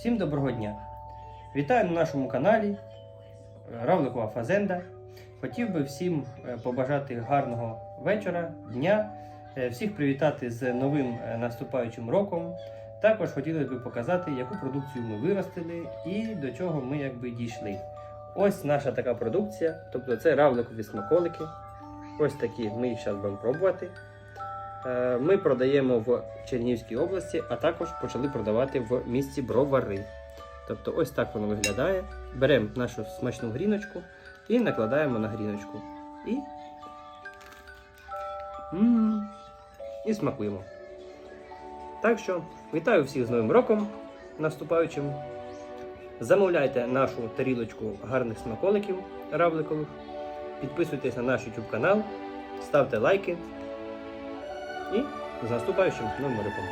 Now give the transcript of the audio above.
Всім доброго дня! Вітаю на нашому каналі Равликова Фазенда. Хотів би всім е, побажати гарного вечора, дня, е, всіх привітати з новим е, наступаючим роком. Також хотілося б показати, яку продукцію ми виростили і до чого ми якби дійшли. Ось наша така продукція, тобто це равликові смаколики. Ось такі ми їх зараз будемо пробувати. Е, Ми продаємо в Чернігівській області, а також почали продавати в місті Бровари. Тобто ось так воно виглядає. Беремо нашу смачну гріночку і накладаємо на гріночку. І, і смакуємо. Так що, вітаю всіх з Новим роком наступаючим. Замовляйте нашу тарілочку гарних смаколиків равликових. Підписуйтесь на наш YouTube канал, ставте лайки. І з наступаючим новим роком.